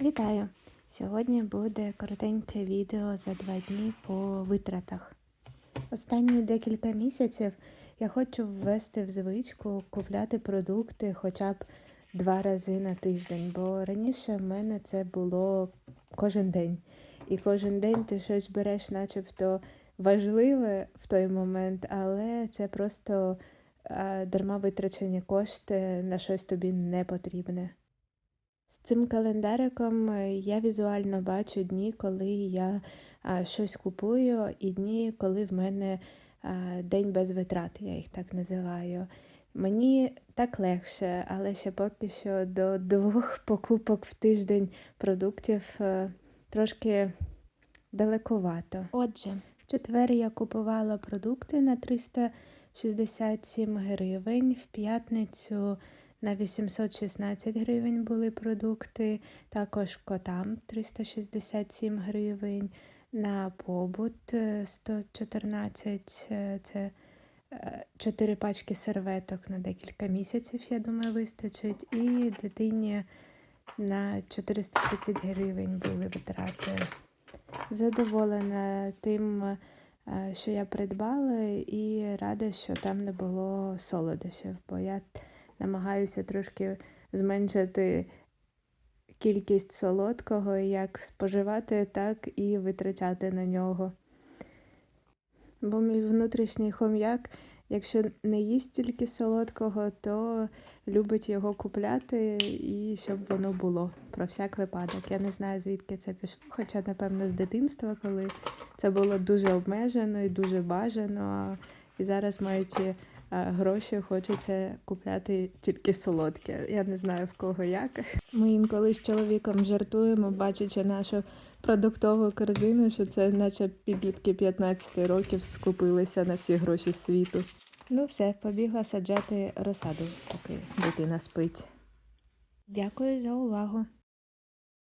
Вітаю! Сьогодні буде коротеньке відео за два дні по витратах. Останні декілька місяців я хочу ввести в звичку купляти продукти хоча б два рази на тиждень, бо раніше в мене це було кожен день. І кожен день ти щось береш, начебто важливе в той момент, але це просто дарма витрачені кошти на щось тобі не потрібне. Цим календариком е, я візуально бачу дні, коли я щось купую, і дні, коли в мене день без витрат, я їх так називаю. Мені так легше, але ще поки що до двох покупок в тиждень продуктів е, трошки далековато. Отже, в четвер я купувала продукти на 367 гривень, в п'ятницю на 816 гривень були продукти, також котам 367 гривень, на побут е, 114, е, це 4 пачки серветок на декілька місяців, я думаю, вистачить. І дитині на 430 гривень були витрати. Задоволена тим, е, що я придбала, і рада, що там не було солодощів, бо я намагаюся трошки зменшити кількість солодкого, як споживати, так і витрачати на нього. Бо мій внутрішній хом'як, якщо не їсть тільки солодкого, то любить його купляти і щоб воно було про всяк випадок. Я не знаю, звідки це пішло, хоча, напевно, з дитинства, коли це було дуже обмежено і дуже бажано. І зараз, маючи гроші, хочеться купляти тільки солодке. Я не знаю в кого як. Ми інколи з чоловіком жартуємо, бачачи нашу продуктову корзину, що це наче підлітки 15 років скупилися на всі гроші світу. Ну все, побігла саджати розсаду, поки дитина спить. Дякую за увагу.